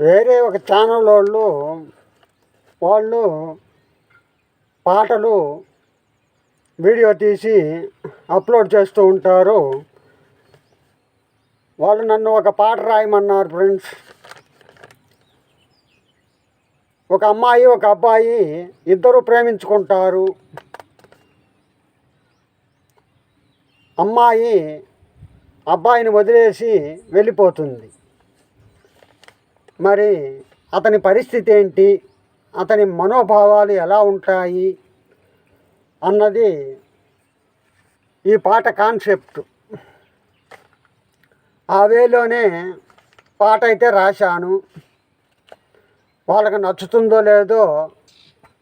వేరే ఒక ఛానల్ వాళ్ళు వాళ్ళు పాటలు వీడియో తీసి అప్లోడ్ చేస్తూ ఉంటారు. వాళ్ళు నన్ను ఒక పాట రాయమన్నారు ఫ్రెండ్స్ ఒక అమ్మాయి ఒక అబ్బాయి ఇద్దరు ప్రేమించుకుంటారు. అమ్మాయి అబ్బాయిని వదిలేసి వెళ్ళిపోతుంది. మరి అతని పరిస్థితి ఏంటి? అతని మనోభావాలు ఎలా ఉంటాయి? అన్నది ఈ పాట కాన్సెప్ట్. ఆ వేలోనే పాట అయితే రాశాను. వాళ్ళకి నచ్చుతుందో లేదో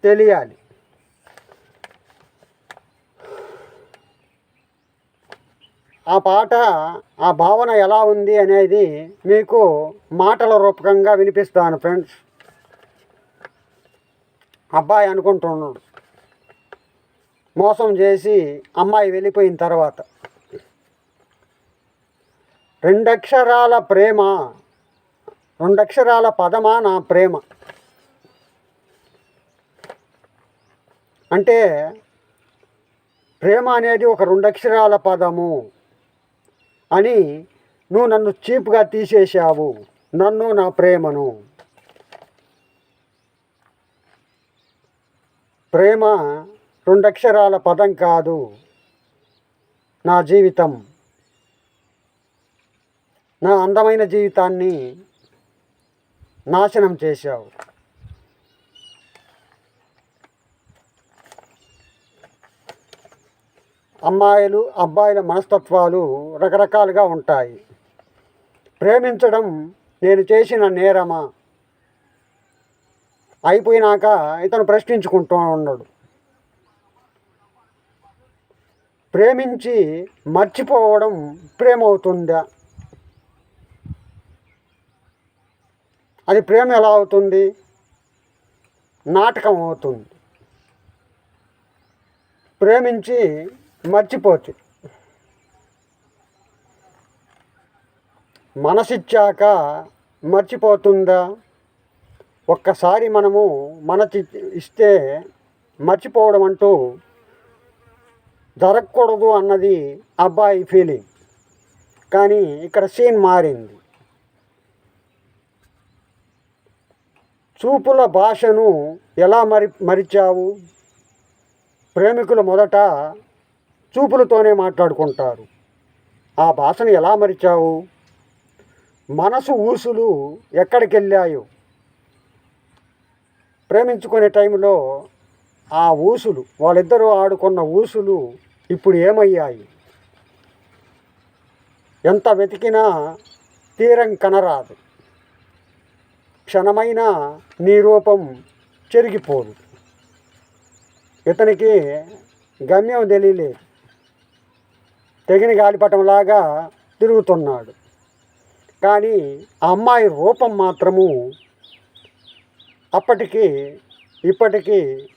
తెలియాలి. ఆ పాట ఆ భావన ఎలా ఉంది అనేది మీకు మాటల రూపకంగా వినిపిస్తాను ఫ్రెండ్స్. అబ్బాయి అనుకుంటున్నాడు. మోసం చేసి అమ్మాయి వెళ్ళిపోయిన తర్వాత. రెండక్షరాల ప్రేమ రెండక్షరాల పదమా నా ప్రేమ? అంటే ప్రేమ అనేది ఒక రెండక్షరాల పదము. అని నువ్వు నన్ను చీప్గా తీసేశావు. నన్ను నా ప్రేమను. ప్రేమ రెండక్షరాల పదం కాదు. నా జీవితం. నా అందమైన జీవితాన్ని నాశనం చేశావు. అమ్మాయిలు అబ్బాయిల మనస్తత్వాలు రకరకాలుగా ఉంటాయి. ప్రేమించడం నేను చేసిన నేరమా? అయిపోయినాక ఇతను ప్రశ్నించుకుంటూ ఉన్నాడు. ప్రేమించి మర్చిపోవడం ప్రేమ అవుతుందా అది ప్రేమ ఎలా అవుతుంది? నాటకం అవుతుంది. ప్రేమించి మర్చిపోవచ్చు. మనసిచ్చాక మర్చిపోతుందా? ఒక్కసారి మనము మనసి ఇస్తే మర్చిపోవడం అంటూ జరగకూడదు అన్నది అబ్బాయి ఫీలింగ్ కానీ ఇక్కడ సీన్ మారింది. చూపుల భాషను ఎలా మరి మరిచావు? ప్రేమికులు మొదట చూపులతోనే మాట్లాడుకుంటారు. ఆ భాషను ఎలా మరిచావు? మనసు ఊసులు ఎక్కడికి వెళ్ళాయో ప్రేమించుకునే టైంలో ఆ ఊసులు వాళ్ళిద్దరూ ఆడుకున్న ఊసులు ఇప్పుడు ఏమయ్యాయి? ఎంత వెతికినా తీరం కనరాదు. క్షణమైన నీ రూపం చెరిగిపోదు. ఇతనికి గమ్యం తెలియలేదు తెగిన గాలిపటంలాగా తిరుగుతున్నాడు. కానీ ఆ అమ్మాయి రూపం మాత్రము అప్పటికి ఇప్పటికీ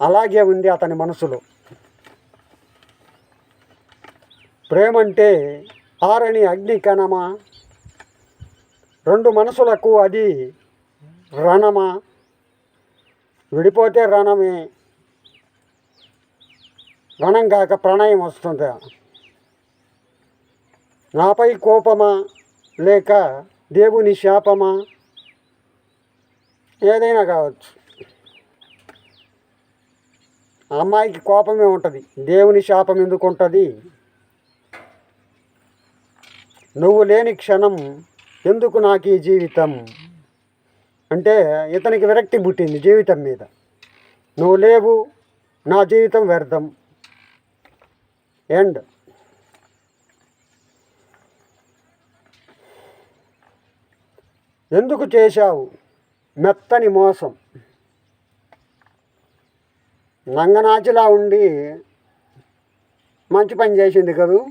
అలాగే ఉంది అతని మనసులో. ప్రేమంటే ఆరని అగ్ని కణమా? రెండు మనసులకు అది రణమా? విడిపోతే రణమే. రణం కాక ప్రణయం వస్తుందా. నాపై కోపమా లేక దేవుని శాపమా? ఏదైనా కావచ్చు. ఆ అమ్మాయికి కోపమే ఉంటుంది. దేవుని శాపం ఎందుకు ఉంటుంది? నువ్వు లేని క్షణం ఎందుకు నాకు ఈ జీవితం? అంటే ఇతనికి విరక్తి పుట్టింది జీవితం మీద. నువ్వు లేవు నా జీవితం వ్యర్థం. ఎండ్. ఎందుకు చేశావు? మెత్తని మోసం. నంగనాచిలా ఉండి మంచి పని చేసింది కదూ?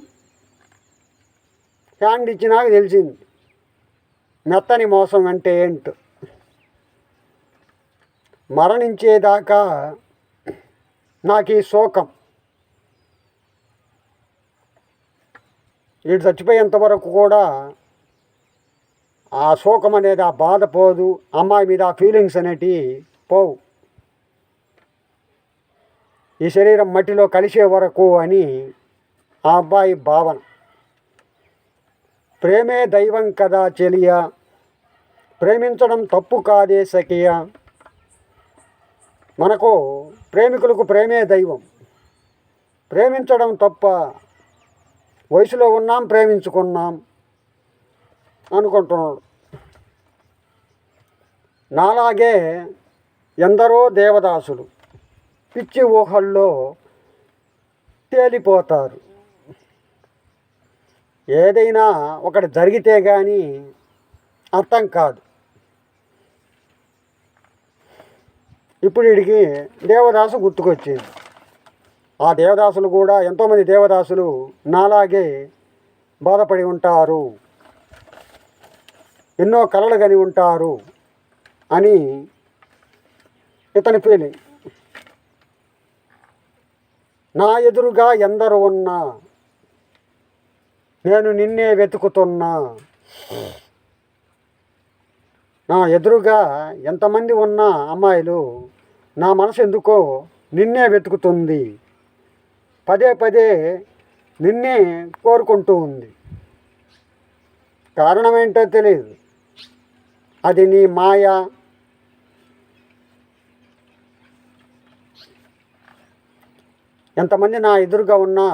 హ్యాండ్ ఇచ్చినాక తెలిసింది. మెత్తని మోసం అంటే ఏంటో? మరణించేదాకా నాకు ఈ శోకం. వీడు చచ్చిపోయేంత వరకు కూడా ఆ శోకం అనేది ఆ బాధ పోదు. అమ్మాయి మీద ఆ ఫీలింగ్స్ అనేటివి పోవు. ఈ శరీరం మట్టిలో కలిసే వరకు అని ఆ అబ్బాయి భావన. ప్రేమే దైవం కదా చెలియ ప్రేమించడం తప్పు కాదే సఖియ. మనకు ప్రేమికులకు ప్రేమే దైవం. ప్రేమించడం తప్ప వయసులో ఉన్నాం ప్రేమించుకున్నాం అనుకుంటున్నాడు. నాలాగే ఎందరో దేవదాసులు పిచ్చి ఊహల్లో తేలిపోతారు. ఏదైనా ఒకటి జరిగితే కానీ అర్థం కాదు. ఇప్పుడు వీడికి దేవదాసు గుర్తుకొచ్చింది. ఆ దేవదాసులు కూడా ఎంతోమంది దేవదాసులు నాలాగే బాధపడి ఉంటారు. ఎన్నో కలలు కని ఉంటారు అని ఇతని ఫీలింగ్ నా ఎదురుగా ఎందరు ఉన్నా నేను నిన్నే వెతుకుతున్నా. నా ఎదురుగా ఎంతమంది ఉన్నా అమ్మాయిలు నా మనసు ఎందుకో నిన్నే వెతుకుతుంది. పదే పదే నిన్నే కోరుకుంటూ ఉంది. కారణం ఏంటో తెలియదు. అది నీ మాయ. ఎంతమంది నా ఎదురుగా ఉన్నా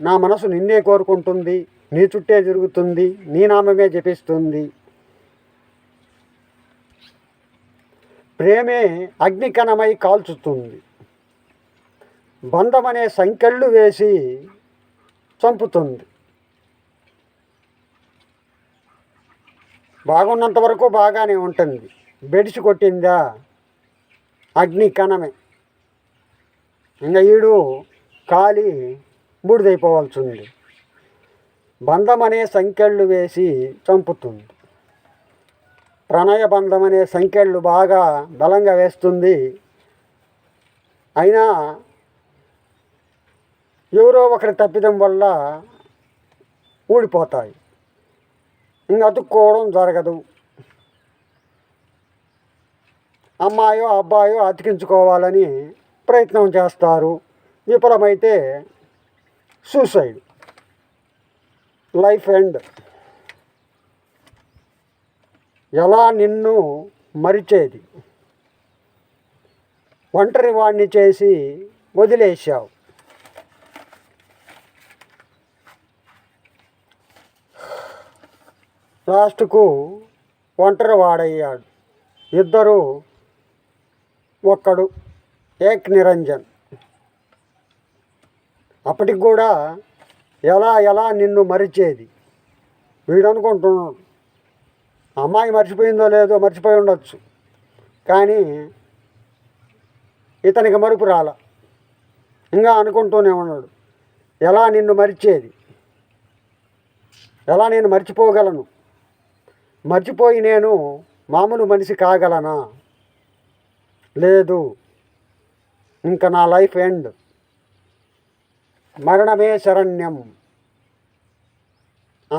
నా మనసు నిన్నే కోరుకుంటుంది నీ చుట్టే జరుగుతుంది నీ నామమే జపిస్తుంది. ప్రేమే అగ్నికణమై కాల్చుతుంది. బంధమనే సంకెళ్ళు వేసి చంపుతుంది. బాగున్నంత వరకు బాగానే ఉంటుంది. బెడిసి కొట్టిందా? అగ్ని కణమే. ఇంకా ఈడు కాలి బూడిదైపోవాల్సింది. బంధం అనే సంఖ్యళ్ళు వేసి చంపుతుంది. ప్రణయ బంధమనే సంకెళ్ళు సంఖ్యళ్ళు బాగా బలంగా వేస్తుంది. అయినా ఎవరో ఒకరి తప్పిదం వల్ల ఊడిపోతాయి. ఇంక అతుక్కోవడం జరగదు. అమ్మాయో అబ్బాయో అతికించుకోవాలని ప్రయత్నం చేస్తారు. విఫలమైతే సూసైడ్. Life end. ఎలా నిన్ను మరిచేది? ఒంటరి వాడిని చేసి వదిలేసావు లాస్ట్కు ఒంటరి వాడయ్యాడు. ఇద్దరు ఒక్కడు ఏక్ నిరంజన్. అప్పటికి కూడా ఎలా ఎలా నిన్ను మరిచేది? వీడు అనుకుంటున్నాడు అమ్మాయి మర్చిపోయిందో లేదో మర్చిపోయి ఉండొచ్చు. కానీ ఇతనికి మరుపు రాల. ఇంకా అనుకుంటూనే ఉన్నాడు. ఎలా నిన్ను మరిచేది? ఎలా నేను మర్చిపోగలను? మర్చిపోయి నేను మామూలు మనిషి కాగలనా? లేదు. ఇంకా నా లైఫ్ ఎండ్. మరణమే శరణ్యం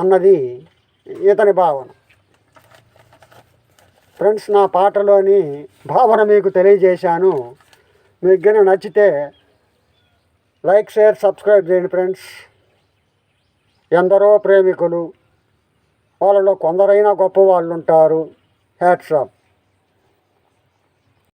అన్నది ఇతని భావన. ఫ్రెండ్స్ నా పాటలోని భావన మీకు తెలియజేశాను. మీకు నచ్చితే లైక్ షేర్ సబ్స్క్రైబ్ చేయండి ఫ్రెండ్స్. ఎందరో ప్రేమికులు వాళ్ళలో కొందరైనా గొప్ప వాళ్ళు ఉంటారు హ్యాట్సాప్